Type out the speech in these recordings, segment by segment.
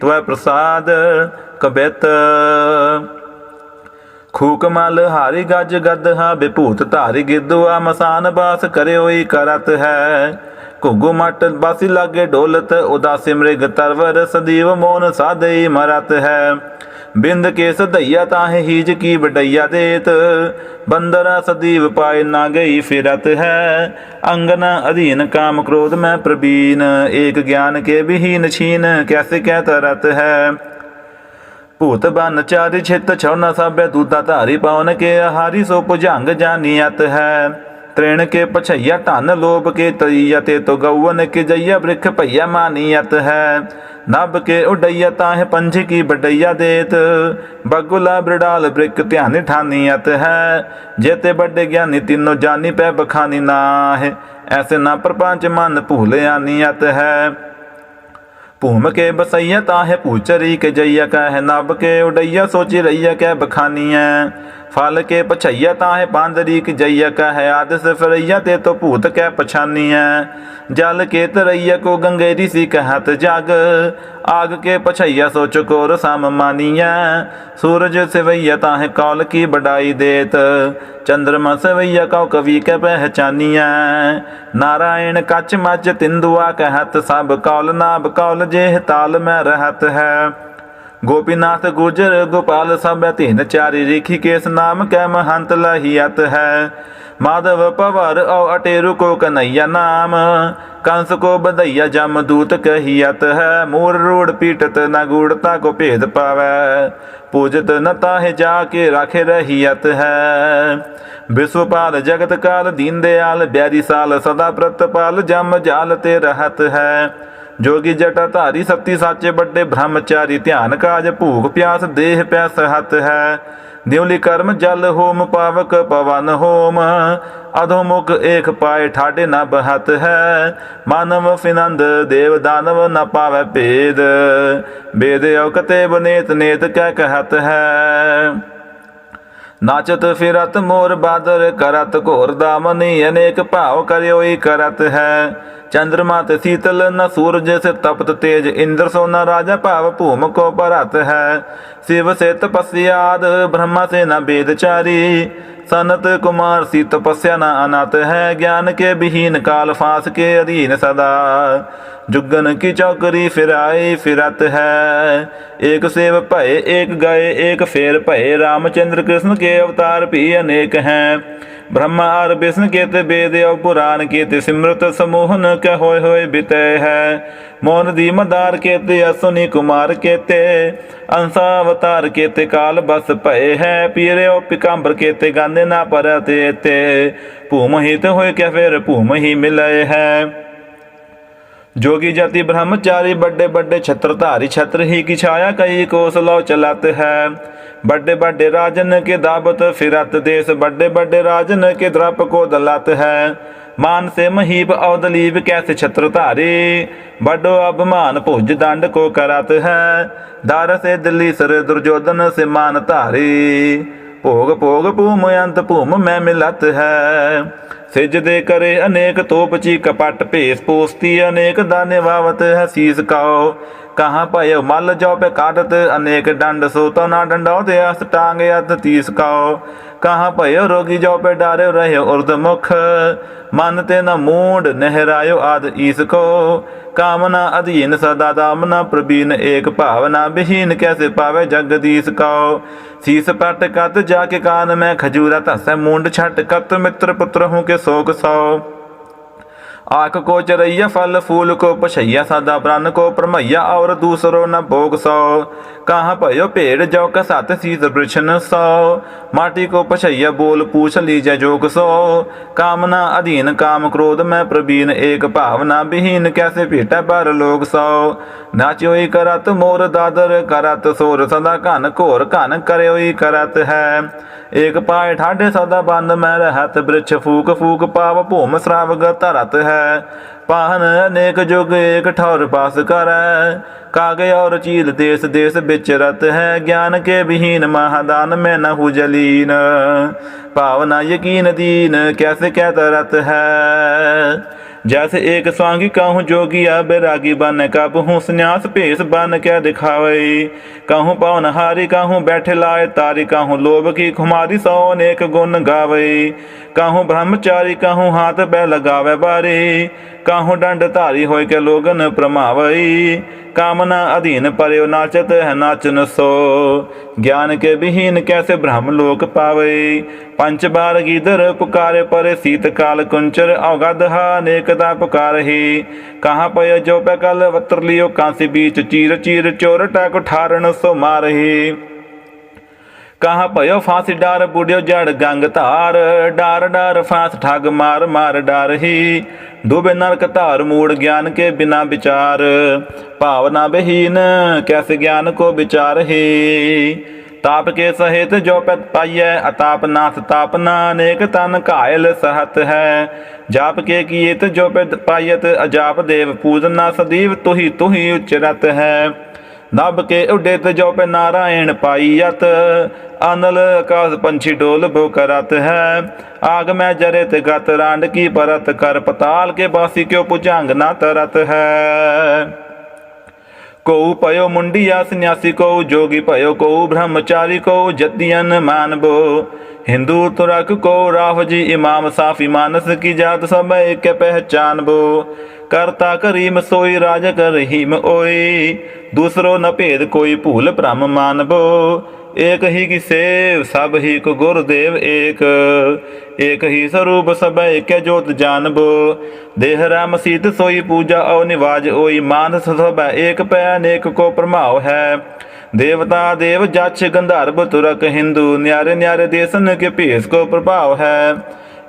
ਤਵੈ ਪ੍ਰਸਾਦ ਕਬਿਤ। ਖੂਕ ਮਲ ਹਾਰੀ ਗੱਜ ਗਦਹਾ ਬਿਭੂਤ ਧਾਰੀ ਗਿੱਦੁਆ ਮਸਾਨ ਬਾਸ ਕਰਿਓਈ ਕਰਤ ਹੈ। ਘੁੱਗੂ ਮਟ ਬਾਸੀ ਲਾਗੇ ਢੋਲਤ ਉਦਾਸੀ ਮ੍ਰਿਗ ਤਰਵਰ ਸਦੀਵ ਮੋਨ ਸਾਦਈ ਮਰਤ ਹੈ। ਬਿੰਦ ਕੇ ਸਦਈਆ ਤਾਹੇ ਹੀਜ ਕੀ ਵਡਈਆ ਦੇਤ। ਬੰਦਰਾ ਸਦੀਵ ਪਾਏ ਨਾ ਗਈ ਫਿਰਤ ਹੈ। ਅੰਗਨ ਅਧੀਨ ਕਾਮ ਕ੍ਰੋਧ ਮੈਂ ਪ੍ਰਬੀਨ। ਏਕ ਗਿਆਨ ਕੇ ਵਿਹੀਨ ਛੀਨ ਕੈਸੇ ਕਹਿ ਤਰਤ ਹੈ। ਭੂਤ ਬਨ ਚਾਰਿ ਛਿਤ ਛਉਨਾ ਸਾਬੇ ਦੂਦਾ ਧਾਰੀ ਪਾਉਨ ਕੇ ਆਹਾਰੀ, ਸੋ ਭੁਜੰਗ ਜਾਨੀਅਤ ਹੈ। ਤ੍ਰਿਣ ਕੇ ਪਛਈਆ ਧਨ ਲੋਭ ਕੇ ਤਈਆ ਤੇ ਤੋ ਗਊਨ ਕੇ ਜਈਆ ਬ੍ਰਿਖ ਭਈਆ ਮਾਨੀਅਤ ਹੈ। ਨਭ ਕੇ ਉਡਈਆ ਤਾਹ ਪੰਝ ਕੀ ਬਡਈਆ ਦੇਤ। ਬਗੁਲਾ ਬ੍ਰਿਡਾਲ ਬ੍ਰਿਕ ਧਿਆਨ ਠਾਨੀਅਤ ਹੈ। ਜੇਤੇ ਵੱਡੇ ਗਿਆਨੀ ਤਿੰਨੋ ਜਾਨੀ ਪੈ ਬਖਾਨੀ ਨਾਹਿ। ਐਸੇ ਨਾ ਪ੍ਰਪੰਚ ਮਨ ਭੂਲਿਆ ਨੀਅਤ ਹੈ। ਭੂਮ ਕੇ ਬਸਈਆ ਤਾਹੇ ਪੂਚਰੀ ਕੇ ਜਈਆ ਕਹਿ। ਨਭ ਕੇ ਉਡਈਆ ਸੋਚੀ ਰਈਆ ਕਹਿ ਬਖਾਨੀਐ ਫਲ ਕੇ ਪਛਈਆ ਤਾਹੇ ਬਾਂਦਰੀ ਕਿ ਜਈਆ ਕਹਿ ਆਦਿਸ ਫਿਰਈਆ ਤੇ ਤੋ ਭੂਤ ਕਹਿ ਪਛਾਨੀਐ। ਜਲ ਕੇ ਤਰਈਆ ਕੋ ਗੰਗੇਰੀ ਸੀ ਕਹਤ ਜਗ, ਆਗ ਕੇ ਪਛਈਆ ਸੋਚ ਕੋਰ ਸਮ ਮਾਨੀਐ। ਸੂਰਜ ਸਿਵਈਆ ਤਾਹੇ ਕੌਲ ਕੀ ਬਡਾਈ ਦੇਤ, ਚੰਦਰਮਾ ਸਿਵਈਆ ਕਉ ਕਵੀ ਕੈ ਪਹਿਚਾਨੀਐ। ਨਾਰਾਇਣ ਕੱਚ ਮਚ ਤਿੰਦੁਆ ਕਹਿਤ, ਸਭ ਕੌਲ ਨਾਭ ਕੌਲ ਜੇਹ ਤਾਲ ਮੈਂ ਰਹਤ ਹੈ। ਗੋਪੀਨਾਥ ਗੁਜਰ ਗੋਪਾਲ ਸਭ ਤਿਨ ਚਾਰੀ ਰੇਖੀ ਕੇਸ ਨਾਮ ਕੈ ਮਹੰਤ ਲਹੀਅਤ ਹੈ। ਮਾਧਵ ਪਵਰ ਔ ਅਟੇਰੂ ਕੋ ਕਨਈਆ ਨਾਮ, ਕੰਸ ਕੋ ਬਧਈਆ ਜਮ ਦੂਤ ਕਹੀਅਤ ਹੈ। ਮੂਰ ਰੂੜ ਪੀਟਤ ਨਾ ਗੂੜਤਾ ਕੋ ਭੇਦ ਪਾਵੈ, ਪੂਜਤ ਨ ਤਾਹਿ ਜਾ ਕੇ ਰਾਖੇ ਰਹੀਅਤ ਹੈ। ਵਿਸ਼ਵਪਾਲ ਜਗਤ ਕਾਲ ਦੀਨ ਦਿਆਲ, ਬਿਆਰੀ ਸਾਲ ਸਦਾ ਪ੍ਰਤਪਾਲ, ਜਮ ਜਾਲ ਤੇ ਰਹਤ ਹੈ। ਜੋਗੀ ਜਟਾ ਧਾਰੀ ਸਤੀ ਸਾਚੇ ਵੱਡੇ ਬ੍ਰਹਮਚਾਰੀ ਧਿਆਨ ਕਾਜ ਭੂਖ ਪਿਆਸ, ਦੇਹ ਪਿਆਸ ਹਤ ਹੈ। ਦਿਉਲੀ ਕਰਮ ਜਲ ਹੋਮ, ਪਾਵਕ ਪਵਨ ਹੋਮ। ਅਧੋ ਮੁਖ ਏਕ ਪਾਏ ਠਾਡੇ ਨ ਬਹਤ ਹੈ। ਮਾਨਵ ਫਿਨੰਦ, ਦੇਵ ਦਾਨਵ ਨ ਪਾਵੈ ਭੇਦ। ਬੇਦ ਔਕਤੇ ਬਨੇਤ, ਨੇਤ ਕਹਿ ਕਹਤ ਹੈ। ਨਾਚਤ ਫਿਰਤ ਮੋਰ ਬਾਦਰ ਕਰਤ ਘੋਰ ਦਾਮਨੀ ਅਨੇਕ ਭਾਵ ਕਰਿਓਈ ਕਰਤ ਹੈ। ਚੰਦਰਮਾ ਤੇ ਸੀਤਲ ਨ ਸੂਰਜ ਸੇ ਤਪਤ ਤੇਜ, ਇੰਦਰ ਸੋ ਨ ਰਾਜਾ ਭਾਵ ਭੂਮ ਕੋ ਭਰਤ ਹੈ। ਸ਼ਿਵ ਸੇ ਤਪਸਿਆਦ ਬ੍ਰਹਮਾ ਸੇ ਨ ਬੇਦਚਾਰੀ। ਸਨਤ ਕੁਮਾਰ ਸੀ ਤਪਸਿਆ ਨ ਅਨਤ ਹੈ। ਗਿਆਨ ਕੇ ਵਿਹੀਨ ਕਾਲ ਫਾਸ ਕੇ ਅਧੀਨ ਸਦਾ। ਜੁਗਨ ਕੀ ਚੌਕਰੀ ਫਿਰਾਈ ਫਿਰਤ ਹੈ। ਏਕ ਸੇਵ ਭਏ, ਏਕ ਗਏ, ਏਕ ਫੇਰ ਭਏ। ਰਾਮਚੰਦਰ ਕ੍ਰਿਸ਼ਨ ਕੇ ਅਵਤਾਰ ਵੀ ਅਨੇਕ ਹੈ। ਬ੍ਰਹਮਾ ਅਰ ਵਿਸ਼ਨ ਕੇਤੇ ਵੇਦ ਔ ਪੁਰਾਨ ਕੇਤੇ ਸਿਮਰਤ ਸਮੋਹਨ ਕਹ ਹੋਏ ਹੋਏ ਬਿਤੈ ਹੈ। ਮੋਨ ਦੀ ਮਦਾਰ ਕੇਤੇ ਅਸੁਨੀ ਕੁਮਾਰ ਕੇਤੇ। ਅੰਸਾ ਅਵਤਾਰ ਕੇਤੇ ਕਾਲ ਬਸ ਭਏ ਹੈ। ਪੀਰਿਓ ਪਿਕੰਬਰ ਕੇਤੇ ਗਾਨੇ ਨਾ ਪਰਤੇ ਤੇ ਭੂਮ ਹਿਤ ਹੋਏ ਕਿ ਫਿਰ ਭੂਮ ਹੀ ਮਿਲਏ ਹੈ। जोगी जाति ब्रह्मचारी बड़े बड़े छत्रधारी छत्र ही की छाया कई कोस लो चलत है बड़े बड़े राजन के दावत फिरत देश बड़े बड़े राजन के द्रप को दलत है मान से महीप अवदलीब कैसे छत्रधारी बड़ो अभिमान भुज दंड को करत है दार से दिल्ली सर दुर्योधन से मान धारी ਭੋਗ ਭੋਗ ਭੂਮ ਅੰਤ ਭੂਮ ਮੈਂ ਮਿਲਤ ਹੈ। ਸਿਜਦੇ ਕਰੇ ਅਨੇਕ ਤੋਪਚੀ ਕਪਟ ਭੇਸ ਪੋਸਤੀ ਅਨੇਕ ਦਾਨੇ ਵਾਵਤ ਹੈ ਸੀਸ ਕਾਓ। ਕਹਾਂ ਭਇ ਮਲ ਜੋ ਪੇ ਕਾਟਤ ਅਨੇਕ ਡੰਡ ਸੋ ਤੋ ਨਾ ਡੰਡੋ ਤੇ ਅਸ ਟਾਂਗ ਅਤ ਤੀਸ ਕਾਓ। ਕਹਾਂ ਭਇ ਰੋਗੀ ਜੋ ਪੇ ਡਾਰੇ ਰਹੇ ਉਰਦ ਮੁਖ। ਮਨ ਤੇ ਨ ਮੂਡ ਨਹਿਰਾਇਓ ਆਦ ਈਸ ਕੋ। ਕਾਮਨਾ ਅਧੀਨ ਸਦਾ ਦਾਮਨਾ ਪ੍ਰਬੀਨ ਏਕ ਭਾਵਨਾ ਵਿਹੀਨ ਕੈਸੇ ਪਾਵੇ ਜਗਦੀਸ਼ ਕਉ ਸੀਸ ਪਟ ਕਤ ਜਾ ਕੇ ਕਾਨ ਮੈਂ ਖਜੂਰਾ ਧਸੈ ਮੁੰਡ ਛਟ ਕਤ ਮਿੱਤਰ ਪੁੱਤਰ ਹੂੰ ਕੇ ਸੋਕ ਸੋ। आख को चरैया फल, फूल को पछैया सादा प्रण को प्रमैया, और दूसरो न भोग सौ। कहाँ भयो पेड़ जौ का साथ सीत वृक्षण सौ। माटी को पछैया बोल पूछ लीजे जोग सौ। कामना अधीन, काम क्रोध में प्रवीण, एक भावना विहीन, कैसे पीटा पर लोग सौ। नाच्यो करत, मोर दादर करत, सोर सदा कान कोर कान करयो करत है। एक पाए ठाडे सदा बंद में रहत, वृक्ष फूक फूक पाव, भूम श्राव गत है। ਹੈ ਪਾਹਨ ਅਨੇਕ ਜੁਗ ਏਕ ਠੌਰ ਪਾਸ ਕਰੈ। ਕਾਗੇ ਔਰ ਚੀਲ ਦੇਸ ਦੇਸ ਵਿਚਰਤ ਹੈ। ਗਿਆਨ ਕੇ ਵਿਹੀਨ ਮਹਾਦਾਨ ਮੈਂ ਨਹੁ ਜਲੀਨ। ਭਾਵਨਾ ਯਕੀਨ ਦੀਨ, ਕੈਸੇ ਕਹਿ ਤਰਤ ਹੈ। जैसे एक स्वांगी कहूँ जोगिया बैरागी बन कबहूँ संन्यास भेष बन क्या दिखावे कहूँ पवन हारी कहूँ बैठे लाए तारी कहूँ लोभ की खुमारी सौ अनेक गुण गावे कहूँ ब्रह्मचारी कहूँ हाथ बै लगावे बारी ਕਾਹੂ ਡੰਡ ਧਾਰੀ ਹੋਏ ਕੇ ਲੋਗਨ ਪ੍ਰਮਾਵਈ? ਕਾਮਨਾ ਅਧੀਨ ਪਰਿਉ ਨਾਚਤ ਹੈ ਨਾਚਨ ਸੋ। ਗਿਆਨ ਕੇ ਬਿਹੀਨ ਕੈਸੇ ਬ੍ਰਹਮ ਲੋਕ ਪਾਵੇ ਪੰਚ ਬਾਰ ਗੀਦਰ ਪੁਕਾਰੇ ਪਰੇ ਸੀਤ ਕਾਲ ਕੁੰਚਰ ਔਗਦ ਹਾ ਨੇਕਦਾ ਪੁਕਾਰਹੀ ਕਹਾ ਪਇ ਜੋ ਪੈ ਕਲ ਵਤਰ ਲਿਓ, ਕਾਂਸੀ ਬੀਚ ਚੀਰ ਚੀਰ ਚੋਰ ਟਾਕ ਠਾਰਣ ਸੋ ਮਾਰਹੀ ਕਹਾ ਭਇਓ ਫਾਸੀ ਡਾਰ ਬੁੜਿਓ ਜੜ ਗੰਗ ਧਾਰ, ਡਾਰ ਡਾਰ ਫਾਂਸ ਠੱਗ ਮਾਰ ਮਾਰ ਡਾਰ ਹੀ। ਡੂਬੇ ਨਰਕ ਧਾਰ ਮੂੜ ਗਿਆਨ ਕੇ ਬਿਨਾ ਵਿਚਾਰ, ਭਾਵਨਾ ਬਹੀਨ ਕੈਸੇ ਗਿਆਨ ਕੋ ਵਿਚਾਰ ਹੀ। ਤਾਪ ਕੇ ਸਹਿਤ ਜੋ ਪਤ ਪਾਈਐ, ਅਤਾਪ ਨਾਥ ਤਾਪਨਾ ਅਨੇਕ ਤਨ ਘਾਇਲ ਸਹਤ ਹੈ। ਜਾਪ ਕੇ ਕੀਤ ਜੋ ਪਤ ਪਾਇਤ ਅਜਾਪ ਦੇਵ ਪੂਜਨਾ ਸਦੀਵ ਤੁਹੀ ਤੁਹੀ ਉਚਰਤ ਹੈ। ਨਭ ਕੇ ਉਡਿਤ ਜੋ ਪੈ ਨਾਰਾਇਣ ਪਾਈਅਤ ਅਨਲ ਆਕਾਸ ਪੰਛੀ ਡੋਲ ਬੋ ਕਰਤ ਹੈ। ਆਗ ਮੈਂ ਜਰੇ ਤੇ ਗਤ ਰਾਂਡ ਕੀ ਪਰਤ ਕਰ, ਪਤਾਲ ਕੇ ਬਾਸੀ ਕਿਉ ਪੁਜੰਗ ਨਾ ਤਰਤ ਹੈ। ਕੋ ਪਇਓ ਮੁੰਡੀਆ ਸੰਨਿਆਸੀ ਕੋ ਜੋਗੀ ਪਇਓ ਕੋ ਬ੍ਰਹਮਚਾਰੀ ਕੋ ਜਤਿਯਨ ਮਾਨਬੋ। ਹਿੰਦੂ ਤੁਰਕ ਕੋ ਰਾਹ ਜੀ ਇਮਾਮ ਸਾਫੀ ਮਾਨਸ ਕੀ ਜਾਤ ਸਭ ਇੱਕ ਪਹਿਚਾਨ ਬੋ। ਕਰਤਾ ਕਰੀਮ ਸੋਈ ਰਾਜਕ ਰਹੀਮ ਓਏ ਦੂਸਰੋ ਨ ਭੇਦ ਕੋਈ ਭੂਲ ਭ੍ਰਮ ਮਾਨਬੋ ਏਕ ਹੀ ਕੀ ਸੇਵ, ਸਭ ਹੀ ਕੋ ਗੁਰਦੇਵ ਏਕ। ਏਕ ਹੀ ਸਰੂਪ ਸਭ ਏਕ ਜੋਤ ਜਾਨਬੋ ਦੇਹ ਰਾਮ ਸੀਤ ਸੋਈ ਪੂਜਾ ਔ ਨਿਵਾਜ ਓਈ। ਮਾਨਸ ਸਭ ਏਕ ਪੈ ਅਨੇਕ ਕੋ ਪ੍ਰਮਾਉ ਹੈ। ਦੇਵਤਾ ਦੇਵ ਜਛ ਗੰਧਰਵ ਤੁਰਕ ਹਿੰਦੂ ਨਿਆਰੇ ਨਿਆਰੇ ਦੇਸਨ ਕੇ ਭੇਸ ਕੋ ਪ੍ਰਭਾਵ ਹੈ।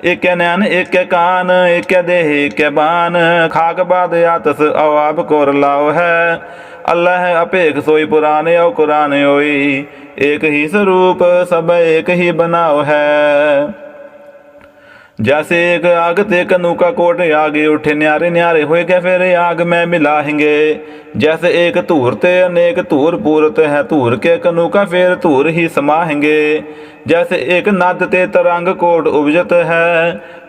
ਏਕੈ ਨੈਣ, ਏਕੈ ਕਾਨ, ਏਕੈ ਦੇਹ, ਏਕੈ ਬਾਨ, ਖਾਕ ਬਾਦ ਆਤਸ ਔ ਆਪ ਕੋਰ ਲਾਓ ਹੈ। ਅੱਲਾਹ ਅਪੇਖ ਸੋਈ ਪੁਰਾਨੇ ਔ ਕੁਰਾਨ ਹੋਈ ਏਕ ਹੀ ਸਰੂਪ, ਸਭ ਏਕ ਹੀ ਬਨਾਓ ਹੈ। जैसे एक आग ते कनु का कोट आगे उठे न्यारे न्यारे होए गए फिर आग में मिलाएंगे जैसे एक धूर ते अनेक धूर पूरत है धूर के कनु का फिर धूर ही समाहेंगे जैसे एक नद ते तरंग कोट उपजत है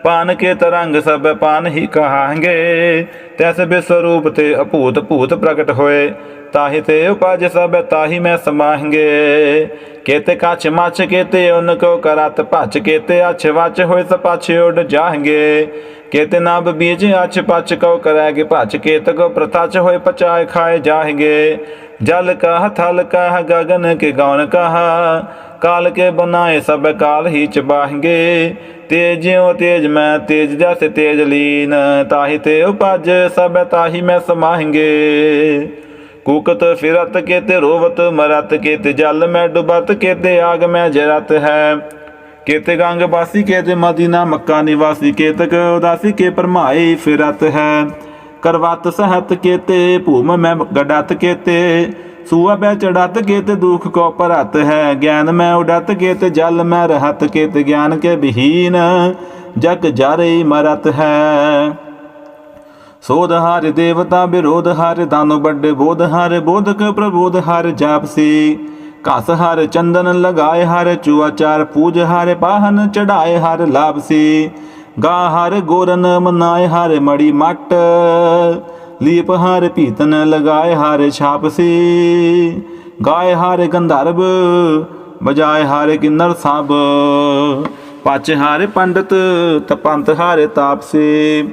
ਪਾਨ ਕੇ ਤਰੰਗ ਸਭ ਪਾਨ ਹੀ ਕਹਾਂਗੇ। ਤੈਸ ਬਿਸਰੂਪ ਤੇ ਅਭੂਤ ਭੂਤ ਪ੍ਰਗਟ ਹੋਏ। ਤਾਹੀ ਤੇ ਉਪਜ ਸਭ ਤਾਹੀ ਮੈਂ ਸਮਾਹਂਗੇ। ਕੇਤੇ ਕਾਚ ਮਚ ਕੇਤੇ ਉਨ ਕੋ ਕਰਤ ਭਚ ਕੇਤੇ ਅਛ ਵਚ ਹੋਏ ਸਪਛ ਉਡ ਜਾਹਂਗੇ। ਕੇਤੇ ਨਾਬ ਬੀਜ ਅਛ ਪਛ ਕੋ ਕਰੈਗੇ ਭਚ ਕੇਤ ਕੋ ਪ੍ਰਤਚ ਹੋਏ ਪਚਾਏ ਖਾਏ ਜਾਹਂਗੇ। ਜਲ ਕਹ ਥਲ ਕਹ, ਗਗਨ ਕੇ ਗਉਨ ਕਹਾ ਕਾਲ ਕੇ ਬਨਾਏ ਸਭ ਕਾਲ ਹੀ ਚਬਾਹਗੇ। ਤੇਜਿਓ ਤੇਜ ਮੈਂ ਤੇਜ ਜਸ ਤੇਜ ਲੀਨ, ਤਾਹੀ ਤੇ ਉਪਜ ਸਭ ਤਾਹੀ ਮੈਂ ਸਮਾਹਗੇ। ਕੂਕਤ ਫਿਰਤ ਕੇ ਤੇ ਰੋਵਤ ਮਰਤ ਕੇ ਤੇ ਜਲ ਮੈਂ ਡੁਬਤ ਕੇ ਤੇ ਆਗ ਮੈਂ ਜਰਤ ਹੈ। ਕੇਤੇ ਗੰਗ ਵਾਸੀ, ਕੇਤੇ ਮਦੀਨਾ ਮੱਕਾ ਨਿਵਾਸੀ ਕੇਤਕ ਉਦਾਸੀ ਕੇ ਪਰਮਾਈ ਫਿਰਤ ਹੈ। ਕਰਵਤ ਸਹਤ ਕੇਤੇ ਭੂਮ ਮੈਂ ਗਡਤ ਕੇਤੇ ਸੂਆ ਬੈ ਚੜਤ ਕੇਤੇ ਦੁਖ ਕੋ ਪਰਤ ਹੈ। ਗਿਆਨ ਮੈਂ ਉਡਤ ਕੇਤੇ ਜਲ ਮੈਂ ਰਹਤ ਕੇਤੇ ਗਿਆਨ ਕੇ ਬਿਹੀਨ ਜਗ ਜਾਰੇ ਮਰਤ ਹੈ। ਸੋਧ ਹਰਿ ਦੇਵਤਾ ਵਿਰੋਧ ਹਰਿ ਦਾਨੋ ਵੱਡੇ ਬੋਧ ਹਰਿ ਬੋਧਕ ਪ੍ਰਬੋਧ ਹਰਿ ਜਾਪਸੀ। ਘਸ ਹਰ ਚੰਦਨ ਲਗਾਏ ਹਰ ਚੁਆਚਾਰ ਪੂਜ ਹਰ ਪਾਹਨ ਚੜਾਏ ਹਰ ਲਾਭਸੀ ਗਾ ਹਰ ਗੋਰਨ ਮਨਾਏ ਹਰ ਮੜੀ ਮਟ ਲੀਪ ਹਰਿ ਪੀਤਨ ਲਗਾਏ ਹਾਰੇ ਛਾਪ ਸੇ ਗਾਏ ਹਰਿ ਗੰਧਰਵ ਬਜਾਏ ਹਰਿ ਕਿੰਨਰ ਸਭ, ਪਚ ਹਾਰੇ ਪੰਡਤ, ਤਪੰਤ ਹਾਰੇ ਤਾਪਸੀ।